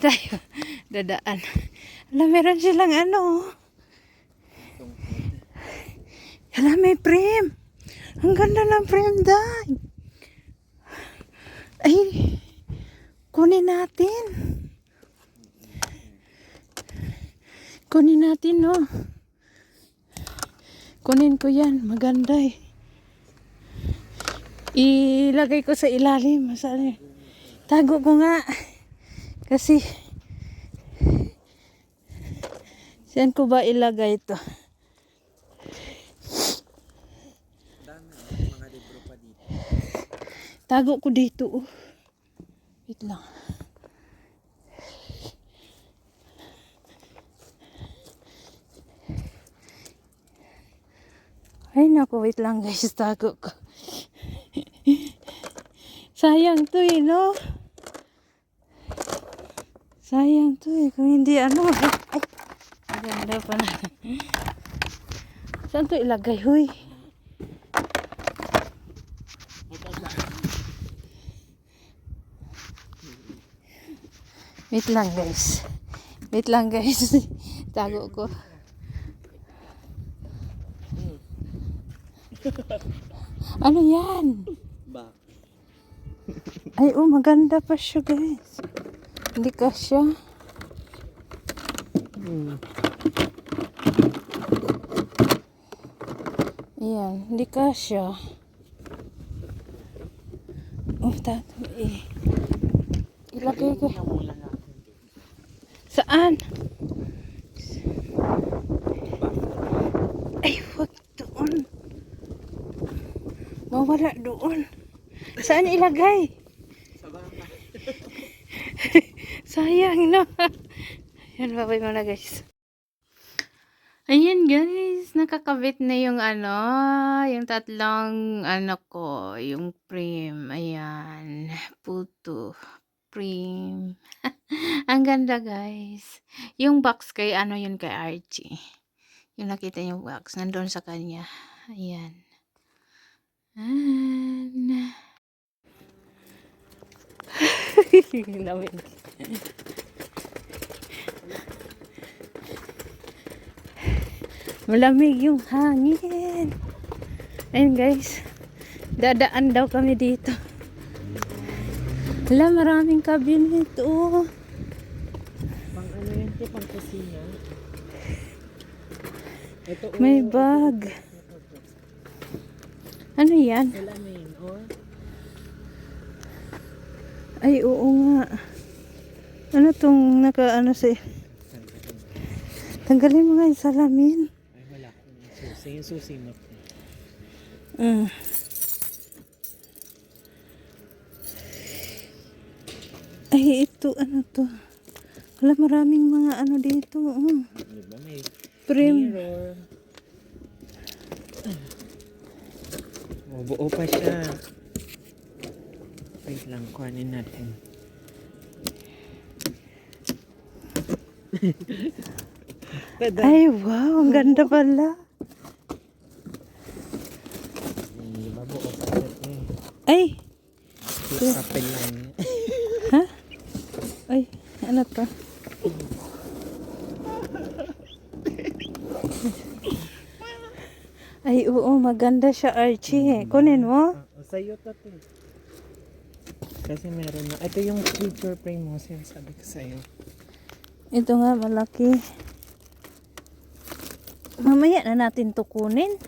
tayo. Dadaan. Alam, meron silang ano. Alam, may frame. Ang ganda ng frame, day. Ay, kunin natin. Kunin natin, no. Kunin ko yan. Maganda eh. Ilagay ko sa ilalim. Masali. Tago ko nga. Kasi, saan ko ba ilagay ito? Tago ko dito. Oh. Wait lang. Ay naku, wait lang guys, tago ko. Sayang to eh, no? Sayang to eh, kung hindi ano. Ay, ang ganda pa na. Saan to ilagay, huy? Wait lang guys. Wait lang guys. Tago ko. Ano yan? Ay, oh, maganda pa siya, guys. Hindi ka siya. Hmm. Ayan, hindi ka siya. Oh, tato eh. Ilagay ko. Saan? Ay, wag doon. Mawala doon. Saan ilagay? Sa baka. Sayang na. Yan, babay mo na guys. Ayan guys, nakakabit na yung ano, yung tatlong ano ko, yung prim. Ayan, puto, prim. Ang ganda guys. Yung box kay ano yun kay Archie. Yung nakita yung box, nandun sa kanya. Ayan. Ayan. Lamig. Malamig yung hangin. Ayun guys. Dadaan daw kami dito. Wala, maraming cabinet. Oh. Pang ano to? Pang kusina. Ito. May bag. Ano yan? Salamin. Oh. Ay, oo nga. Ano tong naka ano sa... Tanggalin mo nga yung salamin. Ay wala susi. Yung susi mo. Mm. Ay, ito, ano to? Wala, maraming mga ano dito. Oh. Di ba? May Prim. mirror. Oh, buo pa siya. Wait lang, kuhanin natin. Ay, wow, ang ganda pala. Ay, apple lang ha? Ay, ano to? Ay, oo, maganda siya, Archie. Kunin mo. Sa'yo to to. Kasi meron na. Ito yung picture frame mo. Sinasabi ko sa'yo. Ito nga, malaki. Mamaya na natin to kunin.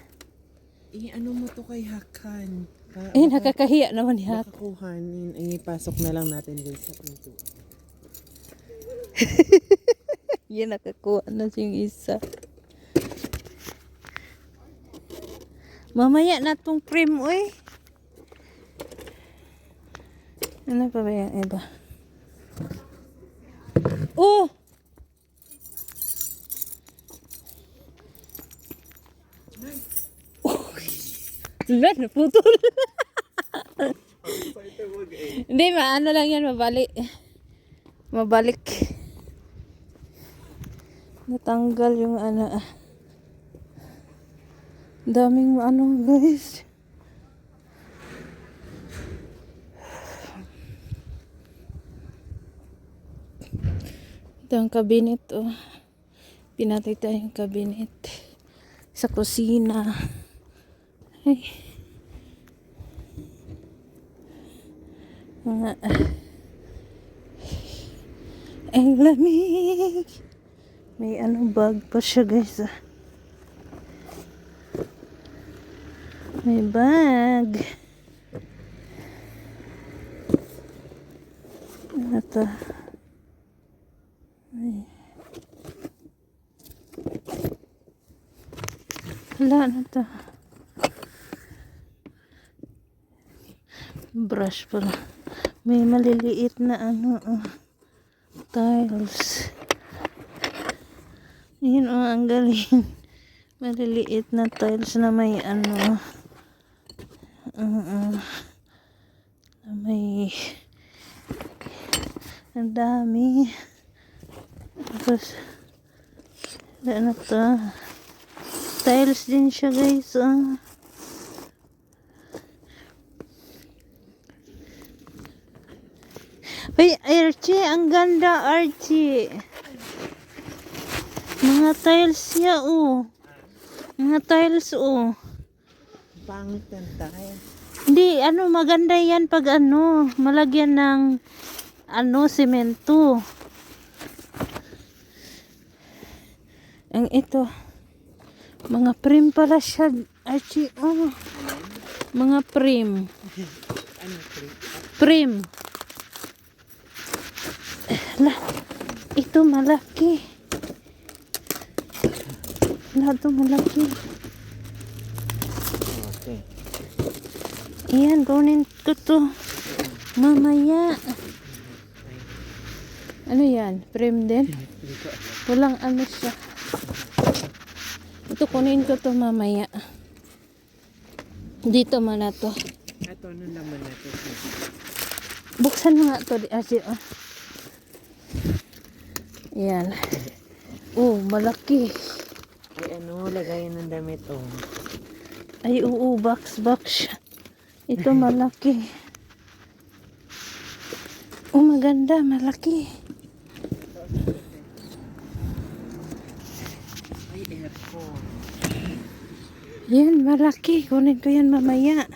Eh, ano mo to kay Hakan? Pa, Eh, nakakahiya naman ni Hak. Baka kuhanin. Ay, pasok na lang natin guys sa pinto. Yan, nakakuha na yung isa. Mamaya na tong frame, uy. Ano pa ba yung iba? Oh! Wala, naputol. Hindi, maano lang yan, mabalik. Mabalik. Natanggal yung ano ah. Daming ano guys. Ito ang cabinet, oh. Pinatay tayo yung cabinet. Sa kusina. Ay. Mga... Ang lamig. May ano bag pa siya guys. ah. May bag. Ano to? Ay. Wala na to. Brush pala. May maliliit na ano, oh, tiles. Yun oh, ang galing. Maliliit na tiles na may ano, uh, na may, ang dami. Tapos, wala na to. Tiles din siya guys, oh. Ay, Archie, ang ganda, Archie. Mga tiles niya, oh. Mga tiles, oh. Pangit ng tayo. Hindi, ano, maganda yan pag ano, malagyan ng, ano, semento. Ang ito, mga prim pala siya, Archie, oh. Mga prim. Prim. La, ito malaki. La, ito malaki. Okay. Iyan, kunin ko to. Mamaya. Ano yan? Frame din? Walang ano siya. Ito, kunin ko to mamaya. Dito man na to. Ito, ano naman natin? Buksan mo nga to. di- Ah, ah. Yan. Oh, malaki. Ay ano, lagayan ng damit oh. Ay, oo, box, box siya. Ito malaki. Oh, maganda, malaki. Ay, aircon. Yan, malaki. Kunin ko yan mamaya.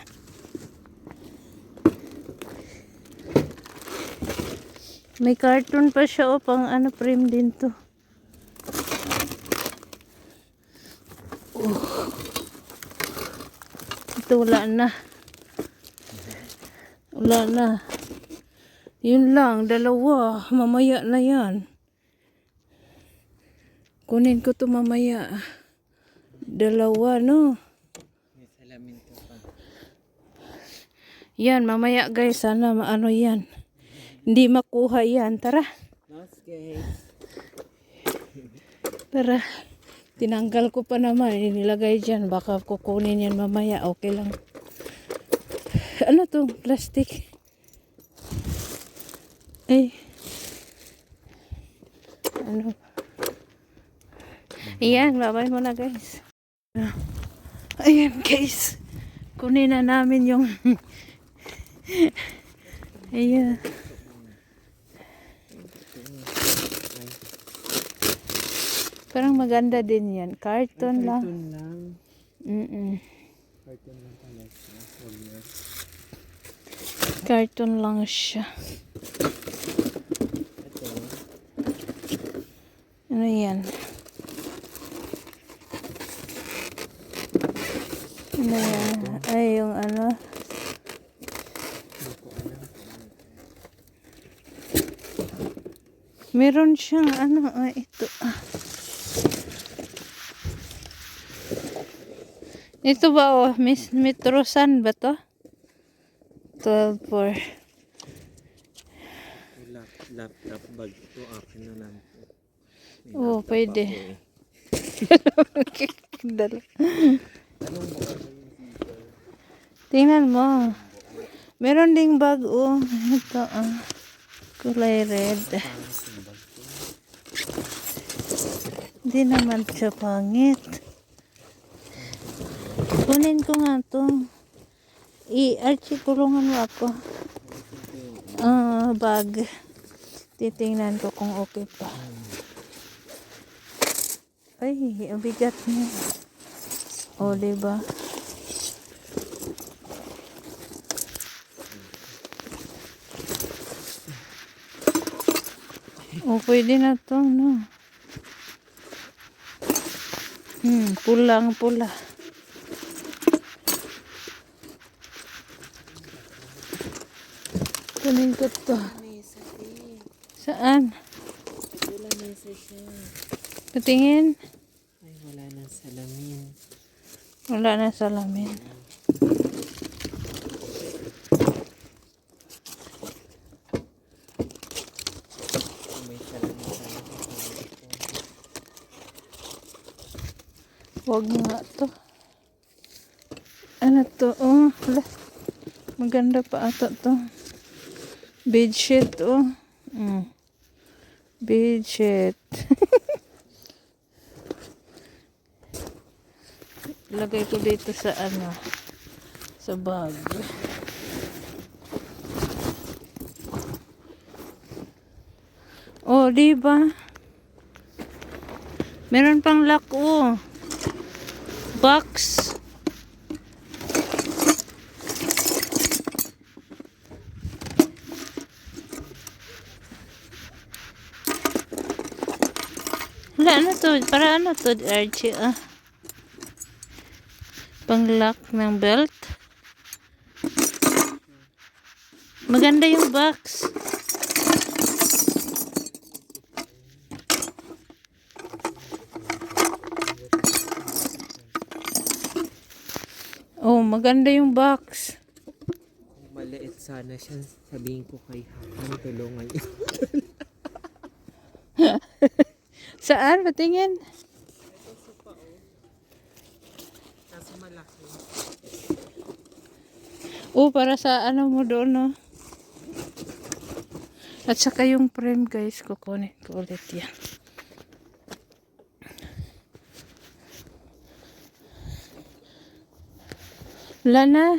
May cartoon pa siya o pang ano frame din to. Oh. Ito wala na. Wala na. Yun lang, dalawa. Mamaya na yan. Kunin ko to mamaya. Dalawa, no? Ka pa. Yan, mamaya guys, sana maano yan. Hindi makuha yan. Tara, tara. Tinanggal ko pa naman. Inilagay dyan. Baka kukunin yan mamaya. Okay lang. Ano to? Plastic. Ay. Ano? Ayan, babay mo na guys. Ayan guys. Kunin na namin yung Ayan. Parang maganda din yan. Carton lang. Cartoon lang. Mm-mm. Cartoon lang pala siya. Carton lang siya. Ano yan? Ano yan? Ay, yung ano? Ano. Meron siyang ano, ah, ito. Ah. Ito ba oh, Miss Metrosan ba to? 12 for. Yung lap, laptop bag ko. Akin na lang Oo, laptop pwede. eh. Dala. Anong buo ba yung speaker? Tingnan mo. Meron ding bag oh. Ito ah. Kulay red. Hindi naman siya pangit. Kunin ko nga to. I-archie tulungan mo ako. Ah, bag. Titingnan ko kung okay pa. Ay, ang bigat niya. O, diba? O, pwede na to, no? Hmm, pulang pula. Kunin ko to. Saan? Wala mesa siya. Patingin. Ay, wala nang salamin. Wala na salamin. Kung may salamin sana kasama ito. Huwag nga to. Ano to? Oh, hala. Maganda pa ata to. Bedsheet, oh. Mm. Bedsheet. Lagay ko dito sa ano, sa bag. Oh, di ba? Meron pang lock, oh. Box. Wala, ano to? Para ano to, Archie, ah? Pang-lock ng belt. Maganda yung box. Maganda yung box. Kung maliit sana siya, sabihin ko kay Hakan, tulungan niya. Saan? Patingin. Kaso malaki. Oh, para sa ano mo doon, no? At saka yung frame, guys, kukunin ko ulit yan. Wala na.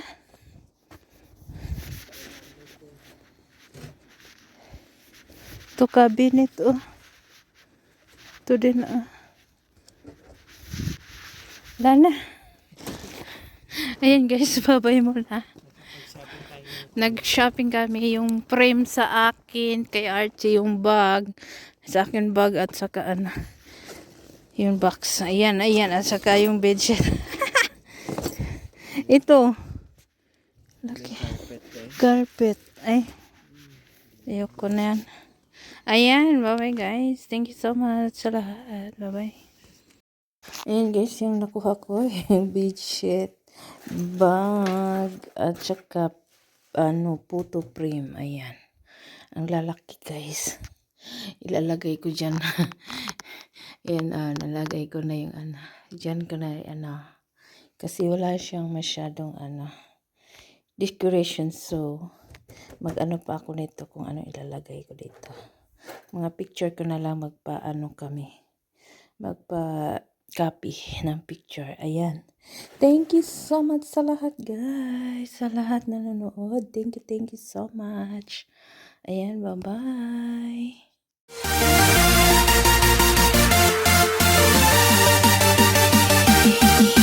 Ito cabinet, oh. Ito din, ah. Wala na. Ayan guys, babay muna. Nag-shopping kami yung frame sa akin, kay Archie yung bag, sa akin bag at saka ano, yung box. Ayan, ayan, at saka yung bedsheet. Ito, laki, Carpet. Ay, ayoko na yan. Ayan, bye-bye guys. Thank you so much sa lahat. Bye-bye. Ayan guys, yung nakuha ko, yung bedsheet, bag, at saka, ano, photo frame. Ayan. Ang lalaki guys. Ilalagay ko dyan. Ayan, ah, nalagay ko na yung ano. Dyan ko na, ano. Kasi wala siyang masyadong, ano, decoration. So, mag-ano pa ako nito kung ano ilalagay ko dito. Mga picture ko na lang magpa-ano kami. Magpa copy ng picture. Ayan. Thank you so much sa lahat, guys. Sa lahat na nanonood. Thank you, thank you so much. Ayan, bye-bye.